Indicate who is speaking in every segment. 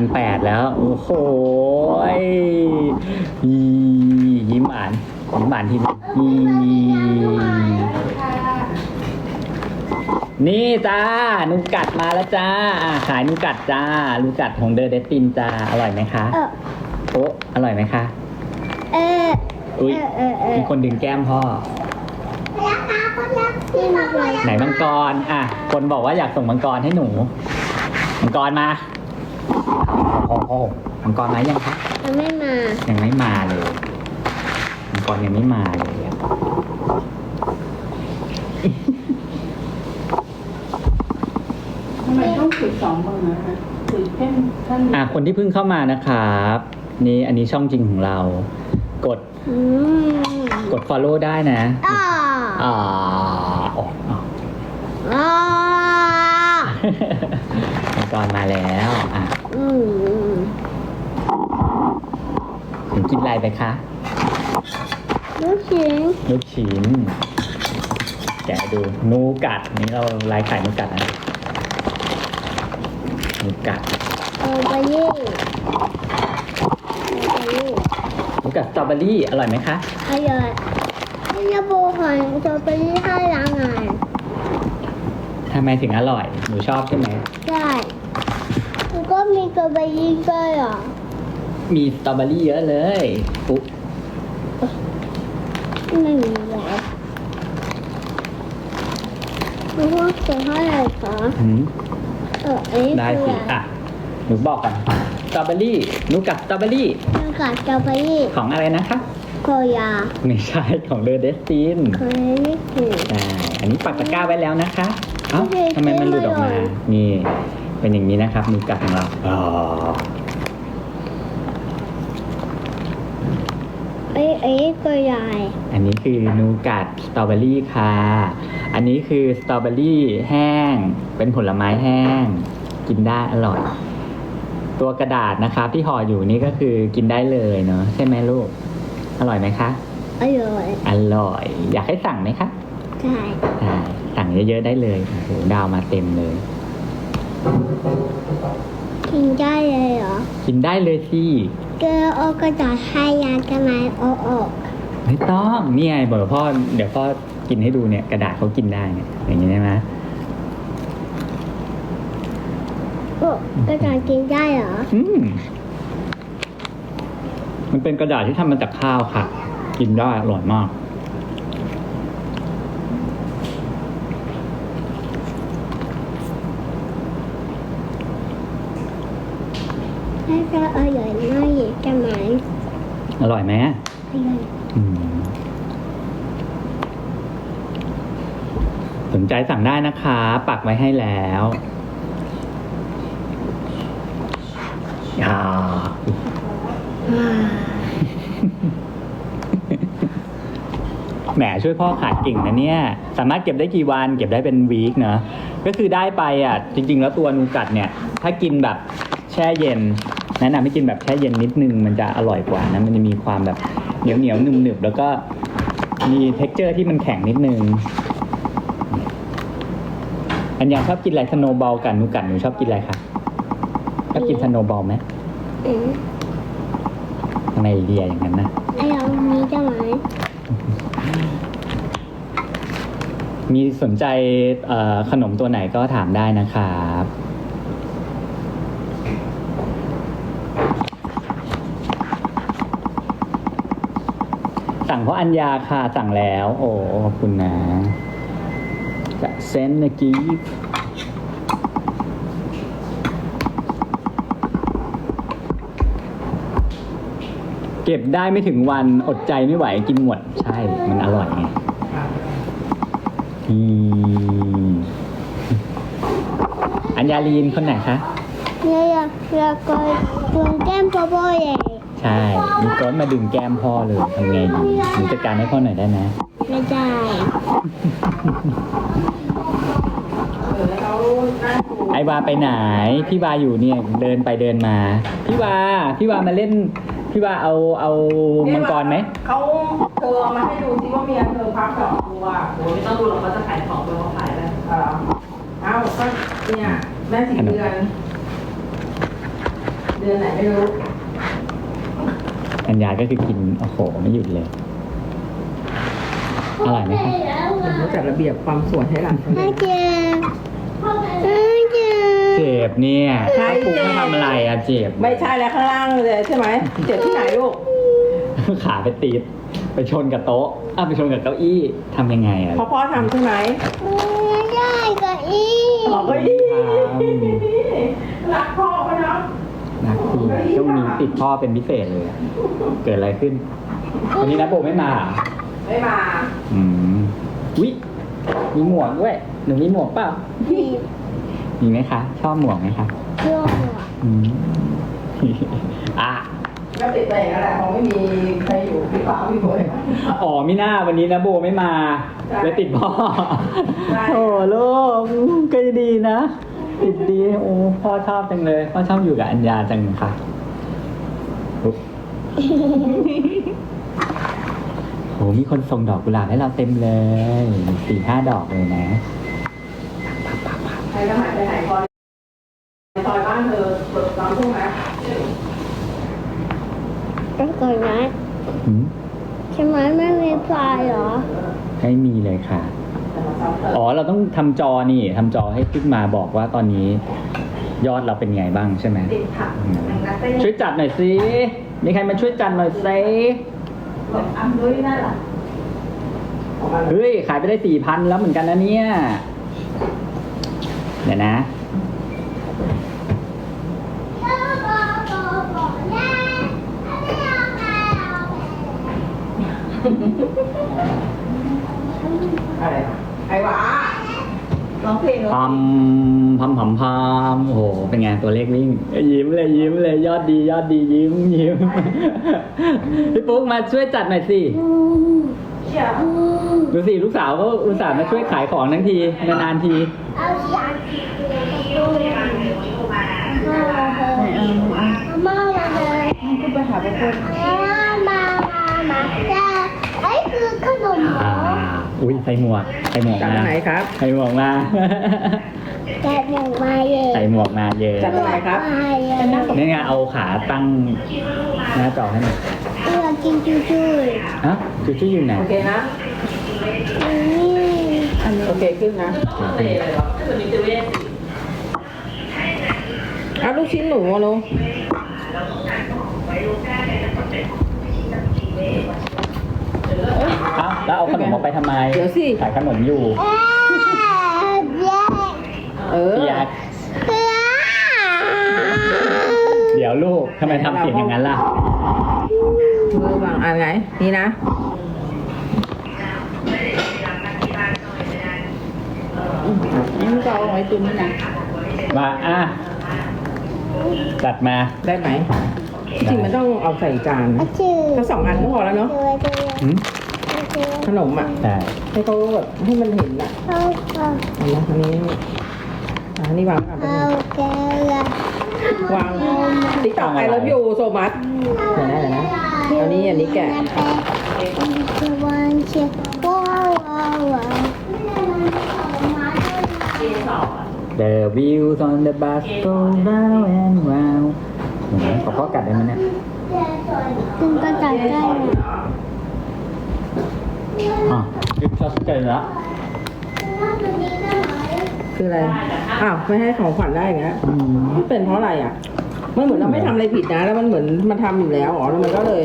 Speaker 1: พันแปดแล้ว โอ้โหยอียิ้มหวานยิ้มหวานทีนึงอีนี่จ้านูกัดมาแล้วจ้าอะขายนูกัดจ้านูกัดของเดอเดตินจ้า อร่อยไหมคะ
Speaker 2: เออ
Speaker 1: โอ้อร่อยไหมคะ
Speaker 2: เออ
Speaker 1: อุ้ย
Speaker 2: เออเออ
Speaker 1: มีคนดึงแก้มพ่อ
Speaker 2: รักนะคนรักที่มาเลย
Speaker 1: ไหนมังกร อะ คนบอกว่าอยากส่งมังกรให้หนู มังกรมา โอ้โหมังกรมายังคะ
Speaker 2: ยังไม่มา
Speaker 1: ยังไม่มาเลยมังกรยังไม่มาเลยอะ
Speaker 3: ทำไมต้องถือสองมือนะคะถือแค่ท่าน
Speaker 1: อะคนที่เพิ่งเข้ามานะครับ นี่อันนี้ช่องจริงของเรา กด
Speaker 2: อืม
Speaker 1: กด follow ได้นะ
Speaker 2: อ่า
Speaker 1: อ่าอ๋ออ๋อ
Speaker 2: อ่า
Speaker 1: มัง กรมาแล้วอะ
Speaker 2: อืม
Speaker 1: ถึงกินอะไรไปคะ
Speaker 2: ลูกชิ้น
Speaker 1: ลูกชิ้นแกะดูนูกัดนี่เราไลฟ์ขายนูกัดนะนูกัด
Speaker 2: เออไปยี่ไปยี่
Speaker 1: นูกัดสตรอเบอรี่อร่อยไหมคะ
Speaker 2: อร่อยนี่จะโบหันจะไปยี่ให้ร้านงาน
Speaker 1: ทำไมถึงอร่อย หนูชอบใช่ไหม
Speaker 2: ใช่แล้วก็ มีกระบะยี่ด้วยเหรอ
Speaker 1: มีสตรอเบอรี่เยอะเลยปุ๊บ
Speaker 2: ไม่มีแล้วคุณพ่อจะให้อะไรคะ
Speaker 1: หืม
Speaker 2: เอออันนี้
Speaker 1: ได้
Speaker 2: คือ
Speaker 1: สิ
Speaker 2: อะไร
Speaker 1: อะหนูบอกกันสตรอเบอรี่นูกัดสตรอเบอรี่
Speaker 2: น้ำกัดกระบะยี่
Speaker 1: ของอะไรนะคะ
Speaker 2: โคยา
Speaker 1: ไม่ใช่ของเดอะเดสติน
Speaker 2: เคยไม่กิน
Speaker 1: ใช่อันนี้ปักตะกร้าไว้แล้วนะคะเอ้า
Speaker 2: โอเค
Speaker 1: ทำไมมันหลุดออกมา
Speaker 2: ไม่อร่อย
Speaker 1: นี่ เป็นอย่างนี้นะครับนูกัดของเราอ๋อ
Speaker 2: เอ้ยเอ้ยโคยา
Speaker 1: อันนี้คือนูกัดสตรอเบอรี่ค่ะ อันนี้คือสตรอเบอรี่แห้ง เป็นผลไม้แห้ง กินได้อร่อย ตัวกระดาษนะครับที่ห่ออยู่นี่ก็คือกินได้เลยเนาะใช่ไหมลูก อร่อยไหมคะ
Speaker 2: อร่อย
Speaker 1: อร่อย อยากให้สั่งไหมคะ
Speaker 2: ใช่
Speaker 1: ใช่ สั่งเยอะๆได้เลยโอ้โหดาวมาเต็มเลย
Speaker 2: กินได้เลยเหรอ
Speaker 1: กินได้เลยสิ
Speaker 2: เกลือเอากระดาษให้ยาทำไมเอาออก
Speaker 1: ไม่ต้องนี่ไงบอกพ่อเดี๋ยวพ่อกินให้ดูเนี่ย กระดาษเขากินได้เนี่ยอย่างนี้ได้ไหม
Speaker 2: โอ้กระดาษกินได้เหรอ
Speaker 1: อืมมันเป็นกระดาษที่ทำมาจากข้าวค่ะ กินได้อร่อยมาก
Speaker 2: ถ้าจะอร่อยมากอีกจะไหม
Speaker 1: อร่อยไหม
Speaker 2: อร่อย
Speaker 1: อืมสนใจสั่งได้นะคะ ปักไว้ให้แล้วอ่า
Speaker 2: อ่า
Speaker 1: แหมช่วยพ่อขายเก่งนะเนี่ย สามารถเก็บได้กี่วัน เก็บได้เป็นวีคเนอะก็คือได้ไปอะ จริง ๆ แล้วตัวนูกัดเนี่ย ถ้ากินแบบแช่เย็น แนะนำให้กินแบบแช่เย็นนิดนึงมันจะอร่อยกว่านะมันจะมีความแบบเหนียวเหนียวๆหนึบหนึบๆแล้วก็มีเท็กเจอร์ที่มันแข็งนิดนึงอันยังชอบกินอะไรสโนบอลกับนูกัดหนูชอบกินอะไรคะชอบกินสโนบอลไหม
Speaker 2: อืม
Speaker 1: ทำไมเรียอย่างนั้นนะ
Speaker 2: ไอ้เรามีจะไหม
Speaker 1: มีสนใจเอ่อขนมตัวไหนก็ถามได้นะครับ สั่งเพราะอัญญาค่ะสั่งแล้ว โอ้ขอบคุณนะจะเซนเมื่อกี้เก็บได้ไม่ถึงวันอดใจไม่ไหวกินหมด ใช่ มันอร่อยไงอัญญาลีนคนไหนคะ
Speaker 2: เนี่ยอยากอยากกดดวงแก้มพ่อพ่อใหญ่
Speaker 1: ใช่มีก้อนมาดึงแก้มพ่อเลยทำไงดีหนูจัดการให้พ่อหน่อยได้ไหม
Speaker 2: ไม่ได้
Speaker 3: แล้วนั่งดู
Speaker 1: ไอวาไปไหน พี่วาอยู่เนี่ยเดินไปเดินมา พี่วา พี่วามาเล่น พี่วาเอาเอามังกรไหม
Speaker 3: เขาเธอเอามาให้ดูซิว่ามีอะไรเธอพักดอกบัว
Speaker 4: โอ้ยไม่ต้องดูหรอกเขาจะขายของเป็นเขาขายแล้ว
Speaker 3: เออเอ้าก็เนี่ยแม่สี่เดือน เดือนไหนไม่รู้
Speaker 1: อัญญาก็คือกินโอ้โหไม่หยุดเลยอร่อยไหมครับ
Speaker 3: ผมก็จัดระเบียบความสวยให้หลานเขาเล
Speaker 2: ไม่
Speaker 3: ย
Speaker 2: เจ็บไม่เจ็บ
Speaker 1: เจ็บเนี่ย
Speaker 3: ใช่
Speaker 1: ปุ๊ก
Speaker 3: เจ็บ
Speaker 1: มาทำอะไรอะเจ็บ
Speaker 3: ไม่ใช่แล้วข้างล่างเลยใช่ไหมเจ็บที่ไหนลูก
Speaker 1: ขาไปตีดไปชนกับโต๊ะอ้าวไปชนกับเก้าอี้ทำยังไงอะ
Speaker 3: เพราะพ่อทำใช่ไหม
Speaker 2: ไม่ได้กับอี
Speaker 3: อ๋อก็อีรักพ่อเขาเนาะ
Speaker 1: นักที ช่วงนี้ติดพ่อเป็นพิเศษเลยอะเกิดอะไรขึ้น วันนี้นะโบไม่มาเหรอ
Speaker 3: ไม่มา
Speaker 1: อืมวิมีหมวกด้วย หนูมีหมวกเปล่า
Speaker 2: บีบ
Speaker 1: มีไหมคะ ชอบหมวกไหมคะ
Speaker 2: เชื่อม
Speaker 1: อืม อะ
Speaker 3: ก็ติดไปอย่างนั้นแหละคงไม่มีใครอยู่พี่ฟ้าพี่ฝน
Speaker 1: อ๋อมิน่าวันนี้นะโบไม่มา
Speaker 3: ใช่
Speaker 1: เลยติดพ่อ
Speaker 3: ใช่
Speaker 1: โอ้ลูกก็ดีนะ ติดดีโอ้พ่อชอบจังเลยพ่อชอบอยู่กับอัญญาจังค่ะอุ๊ยโหมีคนส่งดอกกุหลาบให้เราเต็มเลยสี่ห้าดอกเลยนะ
Speaker 3: ใครก็หายไปไหนพอซอยบ้านเธอเปิดร้านทุ่งนะ
Speaker 2: ก็ก่อนนะ
Speaker 1: หืม
Speaker 2: ใช่ไหมไม่มีไฟเหรอ
Speaker 1: ไม่มีเลยค่ะ
Speaker 3: แต่มาซ้ำเติม
Speaker 1: อ๋อเราต้องทำจอนี่ทำจอให้ขึ้นมาบอกว่าตอนนี้ยอดเราเป็นไงบ้างใช่ไหม
Speaker 3: ติดผักนักเต้น
Speaker 1: ช่วยจัดหน่อยสิ มีใครมาช่วยจัดหน่อยสิ
Speaker 3: อัมด้วยนั่นแหละ
Speaker 1: เฮ้ย ขายไปได้สี่พันแล้วเหมือนกันนะเนี่ย เดี๋ยวนะ
Speaker 3: อะไร ไอ้หวาร้องเพลงเหรอ
Speaker 1: พัมพัมพัมพัมโอ้โห เป็นไงตัวเลขวิ่งเอ้ยยิ้มเลยยิ้มเลยยอดดี ยอดดียิ้มยิ้ม พี่ปุ๊กมาช่วยจัดหน่อยสิ
Speaker 3: เชี่ย
Speaker 1: ดูสิลูกสาวก็อุตส่าห์มาช่วยขายของทั้งที นานๆที
Speaker 2: เอาสามสิบเลยมาเลย
Speaker 3: ก็ไปหาไปเพิ่ม
Speaker 2: มามามาจะไอ้คือขนมเหร
Speaker 1: อ่า
Speaker 2: อ
Speaker 1: อุ้ยใส่หมวกใส่หมวก
Speaker 3: จาก
Speaker 1: มา
Speaker 3: ไหนครับ
Speaker 1: ใส่หมวกมา
Speaker 2: แต่หนึ่งมาเลย
Speaker 1: ใส่หมวกมาเยอะ
Speaker 3: จากไหนครับ
Speaker 2: มาเลย
Speaker 1: นี่ไงเอาขาตั้งหน้าจอให้หน่อย
Speaker 2: เพื่อกินจุ้ย
Speaker 1: ฮะจูจูอยู่ไหน
Speaker 3: โอเคนะ
Speaker 2: ๆนี่
Speaker 3: อันนี้โอเคขึ้นนะ
Speaker 4: เตะเลยเหรอถ้าเกิดมีเจเวส
Speaker 3: เอาลูกชิ้นหนูอะลูก
Speaker 1: เอ้าแล้วเอาขนมออกไปทำไม
Speaker 3: เดี๋ยวสิ
Speaker 1: ขายขนมอยู่
Speaker 2: เอ๊ะเย้
Speaker 3: เออ
Speaker 1: เปียก
Speaker 2: เย้
Speaker 1: เดี๋ยวลูกทำไมทำเสียงอย่างนั้นล่ะ
Speaker 3: มือวางอ่านไงนี่นะ นี่มันก็เอาไว้ตุ้มนี่นะ
Speaker 1: มาอะจัดมา
Speaker 3: ได้ไหมจริงๆมันต้องเอาใส่จาน
Speaker 2: อา
Speaker 3: นะ
Speaker 2: ชื่อ
Speaker 3: ถ้าสองอันก็พอแล้วเนาะ
Speaker 2: ชื่อชื่อ
Speaker 1: หืม
Speaker 2: ชื่อ
Speaker 3: ขนมอะ
Speaker 1: ใช่
Speaker 3: ให้เขาแบบให้มันเห็นอะ
Speaker 2: เอาเอา
Speaker 3: อันนี้อันนี้อันนี้วางก่อน
Speaker 2: เอาแกละ
Speaker 3: วางติ๊กต็อกไอ love you so much เดี๋ยวนะเดี๋ยวนะอันนี้อันนี้แกะ
Speaker 2: จะวันเชียว้าวว้าวว้าว
Speaker 1: เด The views on the bus go round and round โอ้โหขอพ่อกัดได้ไหมเนี่ย
Speaker 2: ซึ่งก็จัดได้นะ
Speaker 1: อะหยุดช็อตเกินแล้ว
Speaker 3: คืออะไร อ้าว ไม่ให้ของขวัญได้อย่างเงี้ย
Speaker 1: อืม
Speaker 3: มันเป็นเพราะอะไรอะ มันเหมือนเราไม่ทำอะไรผิดนะ แล้วมันเหมือนมันทำอยู่แล้วอ๋อแล้วมันก็เลย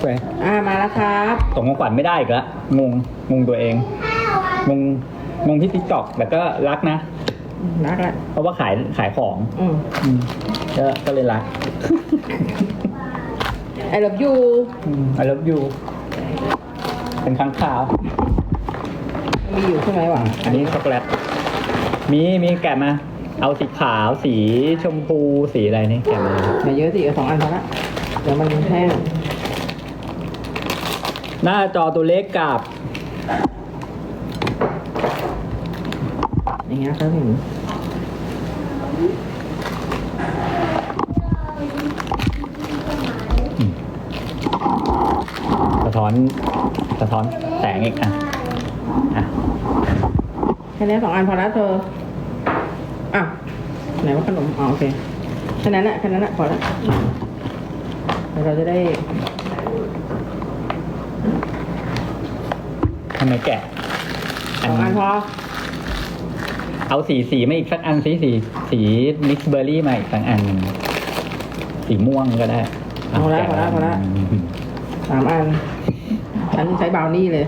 Speaker 1: ไป
Speaker 3: อ่ามาแล้วครับ
Speaker 1: ส่งของขวัญไม่ได้อีกแล้วงงงงตัวเอง งงงงที่ติ๊กต็อกแต่ก็รักนะ
Speaker 3: รักละ
Speaker 1: เพราะว่าขายขายของ
Speaker 3: อืม
Speaker 1: อืมก็ก็เลยรัก
Speaker 3: ไอ love you
Speaker 1: อืม I love you เป็นครั้งคราว
Speaker 3: มีอยู่ใช่ไหมหวัง
Speaker 1: อันนี้ช็อกโกแลต มีมีแกะมา เอาสีขาว สีชมพู สีอะไรนี่แกะมา
Speaker 3: อย่าเยอะสิเอาสองอันพอละเดี๋ยวมันแห้ง
Speaker 1: หน้าจอตัวเล็กกับ
Speaker 3: อย่างเงี้ยเขาถึง
Speaker 1: ส อนสะท้อนแสงอีกอะอะ
Speaker 3: แค่นี้สองอันพอละเธออะไหนว่าขนมอ๋อโอเคแค่นั้นแหละแค่นั้นแหละพอแล้วเดี๋ยวเราจะได้
Speaker 1: ทำไมแกะ
Speaker 3: สองอันพอ
Speaker 1: เอาสีสีมาอีกสักอันสีสีสีมิกซ์เบอร์รี่มาอีกสักอันหนึ่งสีม่วงก็ได้
Speaker 3: เอาละพอละพอละ
Speaker 1: อืม
Speaker 3: สามอัน ฉันใช้บราวนี่เลย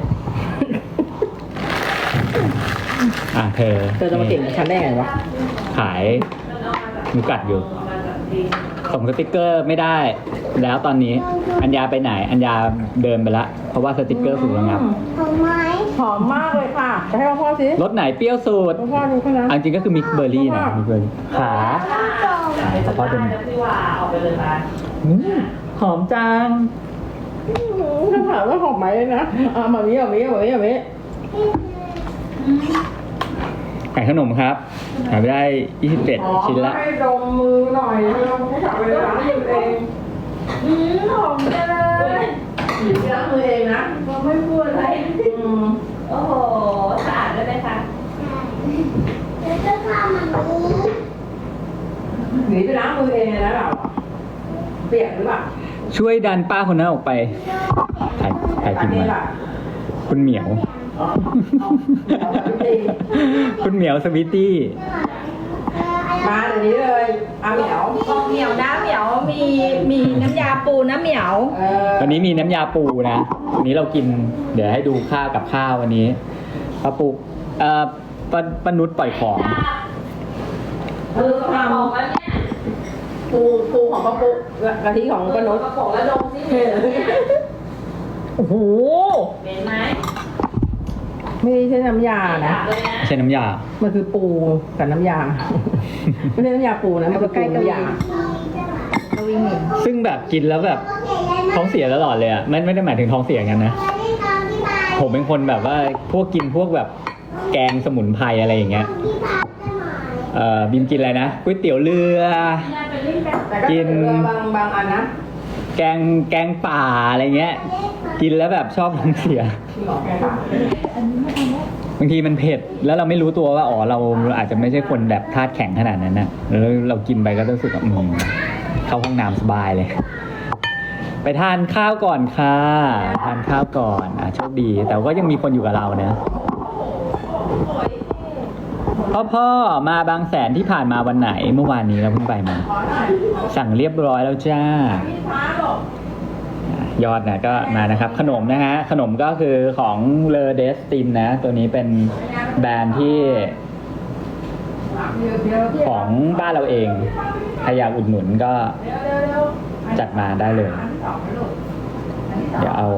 Speaker 1: อะเธอ
Speaker 3: เธอจะมาเก่งกับฉันได้ไงวะ
Speaker 1: ขายนูกัดอยู่ ส่งสติกเกอร์ไม่ได้ แล้วตอนนี้ อัญญาไปไหน อัญญาเดินไปละ เพราะว่าสติกเกอร์ถูกระงับ
Speaker 2: ทำไม
Speaker 3: หอมมากเลยค่ะจะให้พ่อพ่อสิ
Speaker 1: รสไหนเปรี้ยวสุด
Speaker 3: พ่อพ่อดูเขานะ
Speaker 1: อันจริงก็คือมิกซ์เบอร์รี่นะมิกซ์เบอร์รี่ขา
Speaker 4: ไปสัมภาษณ์นะพี่ว่าออกไปเลยไป
Speaker 1: อืมหอมจัง
Speaker 3: ถ้าถามว่าหอมไหมเลยนะอะมามีอะมีอะมีอะมี
Speaker 1: ขายขนมครับขายไปได้27ชิ้นละ
Speaker 3: ให้ดมมือหน่อยให้เราไม่จับเวลามือเองอืมหอมจังเลยหยิบล้างมือเองนะ
Speaker 4: ก็ไม่พูดอะไร
Speaker 3: อืม
Speaker 4: โอ้โหสะอาดด้วยไหมคะ
Speaker 2: แล้วจะทำมันนี้
Speaker 3: หนีไปล้างมือเองเลยนะเราอะเปียกหรือเปล่า
Speaker 1: ช่วยดันป้าคนนั้นออกไปถ่ายถ่ายพิมพ์
Speaker 3: นี่
Speaker 1: มา
Speaker 3: ล่ะ
Speaker 1: คุณเหมียว
Speaker 3: อ๋อเอาเอาแบบนี้
Speaker 1: คุณเหมียวสวิตตี้
Speaker 3: มาเดี๋ยวนี้เลยอาเหมียว
Speaker 4: บอกเหมียวนะเหมียวมีมีน้ำยาปูนะเหมียว
Speaker 3: เออ
Speaker 1: วันนี้มีน้ำยาปูนะวันนี้เรากิน เดี๋ยวให้ดูข้าวกับข้าววันนี้ป้าปูเอ่อป้าป้านุชปล่อยของ
Speaker 3: เออท
Speaker 4: บอกแล้วเนี่ยำ
Speaker 3: ปูปูของป้าปุ๊กะทิของป้านุช
Speaker 4: กระป๋องแล้วดมสิ
Speaker 1: โอ้โห
Speaker 4: เหม็นไหม
Speaker 3: ไม่ใช่น้ำยา
Speaker 4: อ
Speaker 3: นะ
Speaker 4: ยากเลยนะ
Speaker 1: ไม่ใช่น้ำยา
Speaker 3: มันคือปูกับน้ำยา ไม่ใช่น้ำยาปูนะ มันคือปูน้ำยา
Speaker 1: ซึ่งแบบกินแล้วแบบท้องเสียตลอดเลยอะไม่ไม่ได้หมายถึงท้องเสียกันนะ ผมเป็นคนแบบว่าพวกกินพวกแบบแกงสมุนไพรอะไรอย่างเงี้ย เอ่อบิมกินอะไรนะก๋วยเตี๋ยวเรือ
Speaker 3: แต่ก็
Speaker 1: กิน
Speaker 3: เรือบางบางอันนะ
Speaker 1: แกงแกงป่าอะไรเงี้ย กินแล้วแบบชอบท้องเสีย
Speaker 3: ที่บอกแกค่ะ
Speaker 1: บางทีมันเผ็ดแล้วเราไม่รู้ตัวว่าอ๋อเราอาจจะไม่ใช่คนแบบธาตุแข็งขนาดนั้นนะแล้วเรากินไปก็รู้สึกว่าอืมเข้าห้องน้ำสบายเลย ไปทานข้าวก่อนค่ะทานข้าวก่อนอะโชคดี แต่ก็ยังมีคนอยู่กับเรานะ พ่อพ่อมาบางแสนที่ผ่านมาวันไหนเมื่อวานนี้เราเพิ่งไปมา สั่งเรียบร้อยแล้วจ้ายอดนะก็มานะครับ ขนมนะฮะ ขนมก็คือของเลเดสติมนะ ตัวนี้เป็นแบรนด์ที่ ของบ้านเราเองใครอยากอุดหนุนก็จัดมาได้เลย เดี๋ยวเอา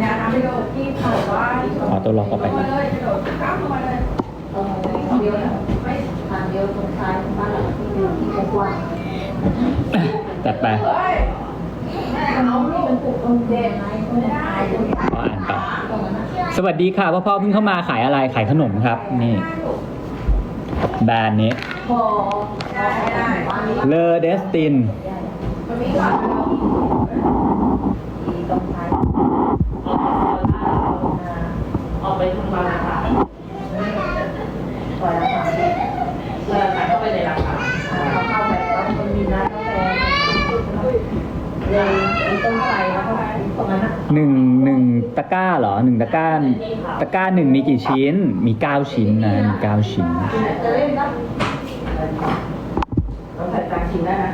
Speaker 3: ไม่ใช่อะอะโอเคอันนี้ทำให้ดูที่เขาบอกว่า
Speaker 1: เอาตัวล็อกเข้าไป
Speaker 3: มาเลยกระโดดข้ามลงมาเลยเออเดียวนะไม่
Speaker 4: ทางเดียวตรงซ้ายของบ้านเราที่ที่กว้าง
Speaker 1: จัดไป
Speaker 3: เฮ้ยเอาลูกเป็นปุกตรงเด็กไม่ได้
Speaker 1: ขออ่านต่อสวัสดีค่ะพ่อพ่อเพิ่งเข้ามาขายอะไรขายขนมครับ นี่ แบรนด์นี้
Speaker 4: พอพอไม่ได้บ้านนี้
Speaker 1: เลอเดสติน
Speaker 3: มันมีก่อน
Speaker 4: ที่ตรงซ้ายออกไปทางบางนาค่ะซอยละสามสิบเวลาขายเข้าไปในราคาเขาเข้าแบบว่ามันมีร้านกาแฟเลยมีต้นไทรแล้วก็ตรงนั้นนะ
Speaker 1: หนึ่งหนึ่งตะกร้าเหรอหนึ่ง ตะกร้าตะกร้าหนึ่งมีกี่ชิ้น มีเก้าชิ้นนะมีเก้าชิ้น
Speaker 4: จะเล่นนะ
Speaker 3: เราใส่จานชิมได้นะ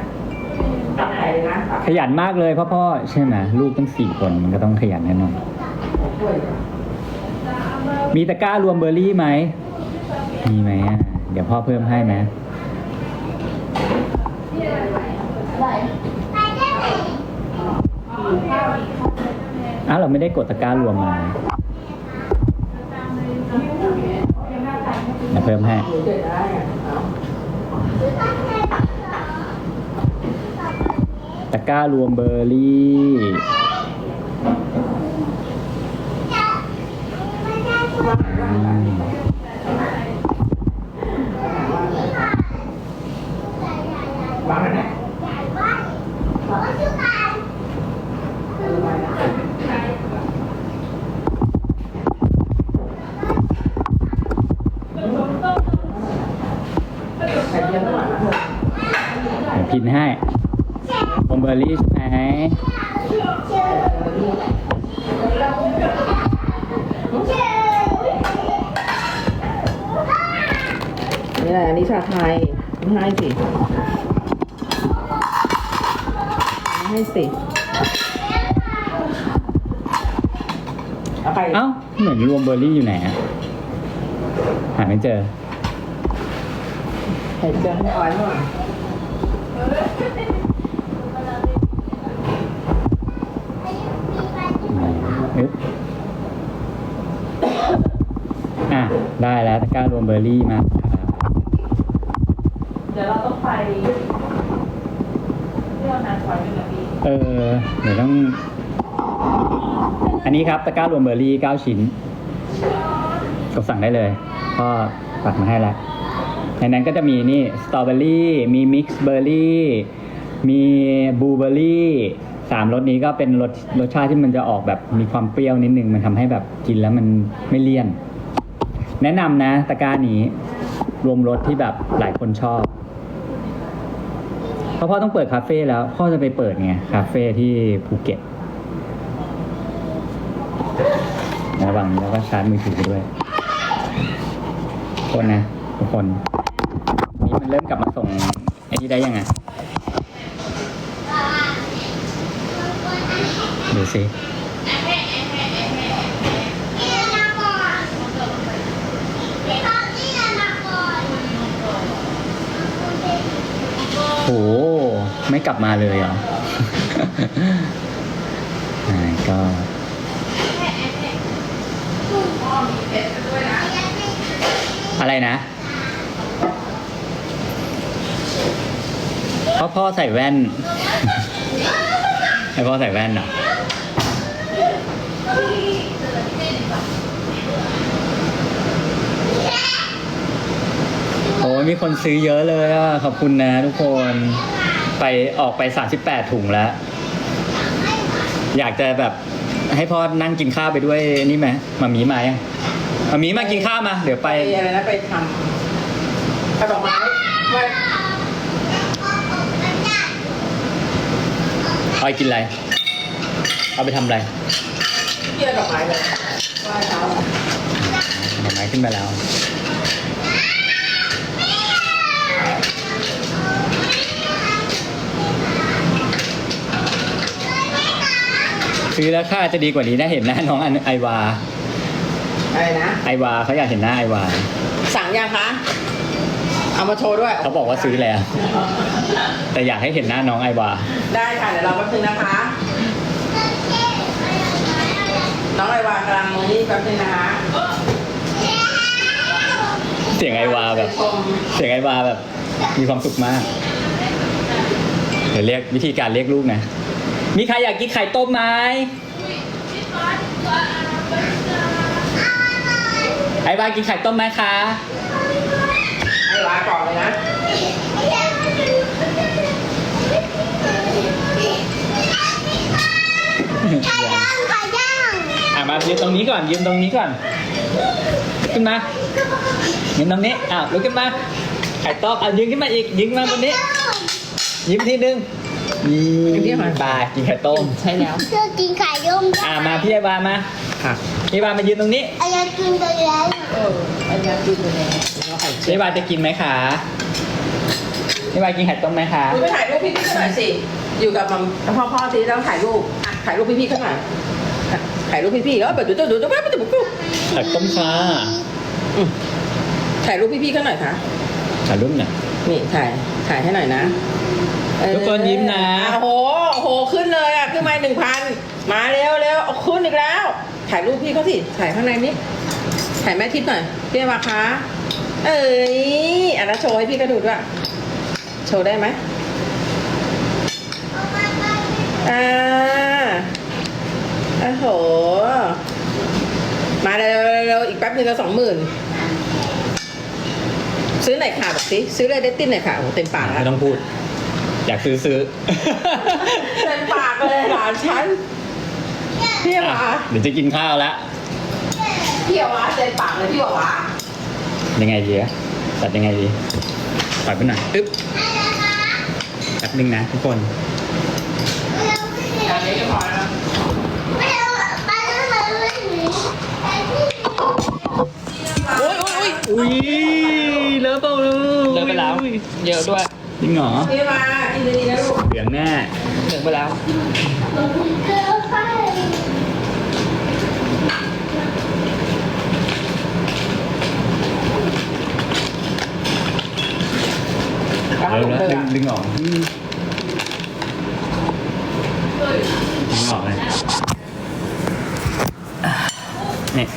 Speaker 3: ตักไข่เลยนะตัก
Speaker 1: ขยันมากเลยพ่อพ่อใช่ไหมลูกตั้งสี่คนมันก็ต้องขยันแน่นอน
Speaker 3: ถ้วย
Speaker 1: มีตะกร้ารวมเบอร์รี่ไหม มีไหมอะเดี๋ยวพ่อเพิ่มให้ไหมอ้าวเราไม่ได้กดตะกร้ารวมมาเดี๋ยวเพิ่ มให้ ตะกร้ารวมเบอร์รี่
Speaker 3: วางอันไหน
Speaker 1: พินให้บอ มเบอร์รี่ใช่ไหม
Speaker 3: นี่แหละอันนี้ชาไทยไม่ให้สิไม่ให้สิเอาไป
Speaker 1: เอ้าเหมือนรวมเบอร์รี่อยู่ไหนอะหาไม่เจอ
Speaker 3: ใส่เจอให้ออยหน่อย
Speaker 1: อึ๊บอะ ได้แล้วตะกร้ารวมเบอร์รี่มาครับ
Speaker 4: เดี๋ยวเราต้องไปที่เรานานกว่าด้วยนะพี่
Speaker 1: เออเดี๋ยวต้อง อันนี้ครับตะกร้ารวมเบอร์รี่9ชิ้น กดสั่งได้เลยพ่อปักมาให้แล้ว ในนั้นก็จะมีนี่สตรอเบอรี่ มีมิกซ์เบอร์รี่ มีบลูเบอร์รี่ สามรสนี้ก็เป็นรสรสชาติที่มันจะออกแบบมีความเปรี้ยวนิดนึง มันทำให้แบบกินแล้วมันไม่เลี่ยน แนะนำนะตะกร้านี้ รวมรสที่แบบหลายคนชอบเพราะพ่อต้องเปิดคาเฟ่แล้ว พ่อจะไปเปิดไงคาเฟ่ที่ภูเก็ตระหว่างนี้แล้วก็ชาร์จมือถือไปด้วยคนนะทุกคน นี่มันเริ่มกลับมาส่งไอ้นี่ได้ยังไง ดูสิโห ไม่กลับมาเลยเหรอก็อะไรนะพ่อพ่อใส่แว่นให้พ่อใส่แว่นเหรอ โอ้ยมีคนซื้อเยอะเลยอะ ขอบคุณนะทุกคน ไปออกไป 38 ถุงแล้ว อยากจะแบบให้พ่อนั่งกินข้าวไปด้วยนี่ไหมมามีมายังมามีมากินข้าวมา เดี๋ยว
Speaker 3: ไป
Speaker 1: ไป
Speaker 3: อะไรนะไปทำเอาดอกไม้ไว้
Speaker 1: ออยกินอะไร เอาไปทำอะไร
Speaker 3: เกี่ยวดอกไม้เลยไหว้เขา
Speaker 1: ดอไม้ขึ้นไปแล้วซื้อแล้วค่าจะดีกว่านี้นะเห็นหน้าน้องอันไอวา
Speaker 3: อะไรนะ
Speaker 1: ไอวาเขาอยากเห็นหน้าไอวา
Speaker 3: สั่งยังคะ เอามาโชว์ด้วย
Speaker 1: เขาบอกว่าซื้อแล้ว แต่อยากให้เห็นหน้าน้องไอวา
Speaker 3: ได้ค่ะ เดี๋ยวเราแป๊บนึงนะคะ น้องไอวากำลังนี่แป๊บนึงนะคะ
Speaker 1: เสียงไอวาแบบ
Speaker 3: ชม
Speaker 1: เสียงไอวาแบบ มีความสุขมาก เดี๋ยวเรียกวิธีการเรียกลูกนะ มีใครอยากกินไข่ต้มไหมไอวากินไข่ต้มไหมคะ
Speaker 3: ไอวาก่อนเลยนะ
Speaker 2: ไก่ย่างไก่ย่าง
Speaker 1: อะ มายืนตรงนี้ก่อนยืนตรงนี้ก่อนขึ้นมายืนตรงนี้อ้าวลุกขึ้นมาไข่ต้มอะยืนขึ้นมาอีกยืนขึ้นมาบนนี้ ยิ้มทีนึงยิ้มบายกินไข่ต้ม
Speaker 3: ใช่แล้ว
Speaker 2: เพื่อกินไข่ย่ม
Speaker 1: อะมาพี่ไอวามา
Speaker 3: ค่ะ
Speaker 1: พี่ไอวามายืนตรงนี้
Speaker 2: อะไรกินไปแล้ว
Speaker 3: เออไอ้ยากินไปแล้วเราไข่
Speaker 1: พี่ไอวาจะกินไหมคะพี่ไอวากินไข่ต้มไหมคะ
Speaker 3: คุณไปถ่ายรูปพี่ๆกันหน่อยสิอยู่กับมัมพ่อพ่อๆสิแล้วถ่ายรูปอะถ่ายรูปพี่ๆกันหน่อยอะ ถ่ายรูปพี่ๆแล้วแบบดูดูดูดูดูดูดู
Speaker 1: ไข่ต้มค่ะ
Speaker 3: ถ่ายรูปพี่ๆกันหน่อยค่ะ
Speaker 1: ถ่ายรูปหน่อย
Speaker 3: นี่ถ่ายถ่ายให้หน่อยนะเออ
Speaker 1: ทุกคนยิ้มนะ
Speaker 3: โอ้โหโอ้โหขึ้นเลยอะขึ้นมาหนึ่งพันมาเร็วเร็วเอาขึ้นอีกแล้ว ถ่ายรูปพี่เขาสิถ่ายข้างในนี้ถ่ายแม่ทิพย์หน่อยพี่มาคะเอ้ยอะแล้วโชว์ให้พี่ก็ดูด้วยโชว์ได้ไหมอ่า โอ้โหมาเร็วๆเร็วๆอีกแป๊บนึงก็สองหมื่นซื้อไหนอยค่ะบอกสิซื้อเลยได้ติ้นไหนอยค่ะโอ้โหเต็มปากแล้ว
Speaker 1: ไม่ต้องพูด อยากซื้อซื้อ
Speaker 3: เต็มปากเลยหลานฉันพี่หวา
Speaker 1: อะเดี๋ยวจะกินข้าวแล้ว
Speaker 3: พี่หวาเต็มปากเลยพี่หวา
Speaker 1: ยังไงดีอะตัดยังไงดีตัดไปหน่อยตึ๊บป๊บนึงนะทุกคน
Speaker 2: อันนี้ก็พอแล้ว
Speaker 5: ไม่เอาไปแล้วไปเลยหนีไปที่
Speaker 2: โอ้ยโอ้ย
Speaker 1: อุ้ยเลิฟเปล่าลูก
Speaker 4: เลิกไปแล้ว เยอะด้วย
Speaker 1: จริงเหรอ
Speaker 2: พี่มากินดีๆนะลูก
Speaker 1: เหลืองแน่
Speaker 4: เหลืองไปแล้ว
Speaker 5: เกิดไป
Speaker 2: แล้ว
Speaker 1: เอ
Speaker 2: ลู
Speaker 1: อกแล้ว
Speaker 2: เธอ
Speaker 1: ดึงดึงออกอืมดึงออกเลยอะเนี่ย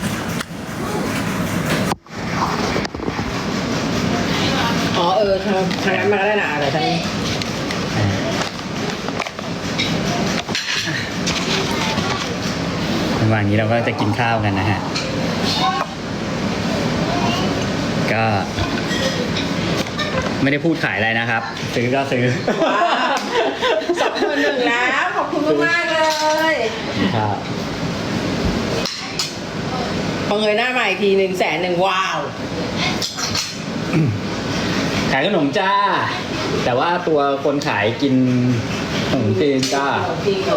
Speaker 2: อ๋อเออทางทางนั้นมาก็ได้นะอะไรทางนี้
Speaker 1: อะระหว่างนี้เราก็จะกินข้าวกันนะฮะ ก็ ไม่ได้ พูดขายอะไรนะครับ ซื้อก็ซื้อ
Speaker 2: ว้าวสองหมื่นหนึ่งแล้วขอบคุณมากๆเลย
Speaker 1: ครับ
Speaker 2: พอเงยหน้ามาอีกทีหนึ่งแสนหนึ่งว้าว
Speaker 1: ขายขนมจ้า แต่ว่าตัวคนขายกินขนมจีนจ้า
Speaker 2: จริงเห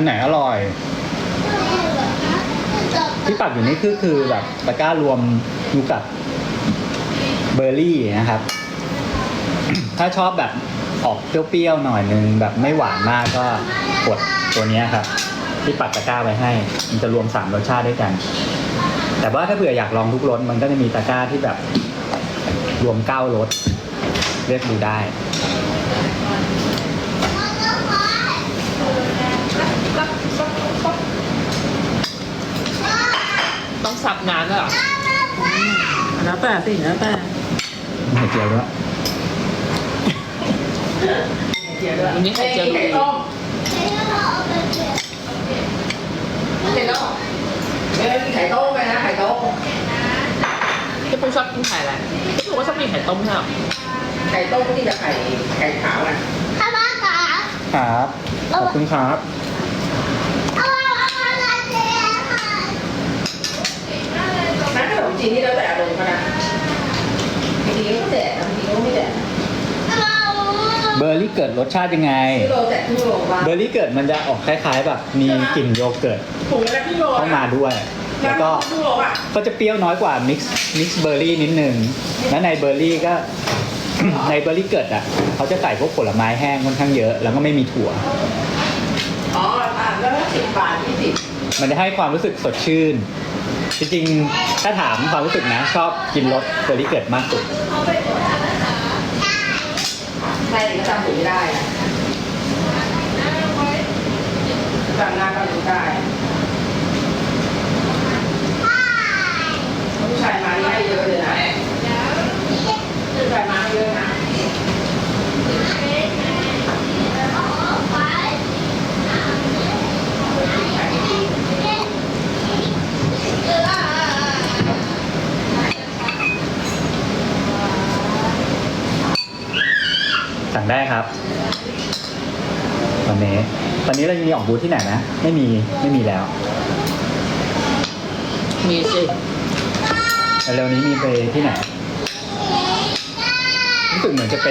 Speaker 2: อั
Speaker 1: นไหนอร่อย ที่ปักอยู่นี่คือคือแบบตะกร้ารวมยูกัดเบอร์รี่นะครับ ถ้าชอบแบบออกเปรี้ยวๆหน่อยนึงแบบไม่หวานมากก็กดตัวนี้ครับ ที่ปักตะกร้าไว้ให้ มันจะรวมสามรสชาติด้วยกัน แต่ว่าถ้าเผื่ออยากลองทุกรสมันก็จะมีตะกร้าที่แบบรวมเก้ารสเลือกดูได้
Speaker 4: ต้องสับนานด้วยเหรอ
Speaker 3: แล้วแต่สิแล้วแต่
Speaker 1: มีไข่เจียวด้วย
Speaker 4: วันนี้ไข่เจียวดู
Speaker 3: ไข่
Speaker 4: ดี
Speaker 3: ต้มเสร็จแล้วเออมีไข่ต้มไปนะไข่ต้ม
Speaker 4: พี่ปุ้งชอบกินไข่อะไรพี่ปุ้งก็ชอบกินไข่ต้มใช่ไหม
Speaker 3: ไข่ต้มที่จะไข่ไข่ขาวอะ
Speaker 2: ข้าวบ้าขา
Speaker 1: ครับขอบคุณครับ
Speaker 2: เอาเอาเอาเอาเจ๊ค่ะ
Speaker 3: น้ำขนมจีนที่แล้วแต่อารมณ์เขานะบางทีก็แจกบางทีก็ไม่แจก
Speaker 2: เอา
Speaker 1: เบอร์รี่เกิดรสชาติยังไง
Speaker 3: ครึ่งโลแจกครึ่งโลว่า
Speaker 1: เบอร์รี่เกิดมันจะออกคล้ายๆ แบบมีกลิ่นโยเกิร์ต
Speaker 3: ถุงละครึ่งโล
Speaker 1: เข้ามาด้วย แล้วก็
Speaker 3: ครึ่งโลอะ
Speaker 1: ก็จะเปรี้ยวน้อยกว่ามิกซ์มิกซ์เบอร์รี่นิดนึง แล้วในเบอร์รี่ก็ ในเบอร์รี่เกิดอะเขาจะใส่พวกผลไม้แห้งค่อนข้างเยอะ แล้วก็ไม่มีถั่ว
Speaker 3: อ๋ออะแล้วสิบบาทยี่สิบ
Speaker 1: มันจะให้ความรู้สึกสดชื่น จริงๆ ถ้าถามความรู้สึกนะ ชอบกินรสเบอร์รี่เกิดมากสุด
Speaker 3: ใช่ก็จำถุงไม่ได้อะจำหน้าก็รู้ได้ผู้ชายมานี่ให้เยอะเลยนะผู้ชายมาให้เยอะนะ
Speaker 1: สั่งได้ครับตอนนี้ตอนนี้เรายังมีออกบูธที่ไหนนะ ไม่มีไม่มีแล้ว
Speaker 4: มีสิ
Speaker 1: เร็วๆนี้มีไปที่ไหนรู้สึกเหมือนจะเป็น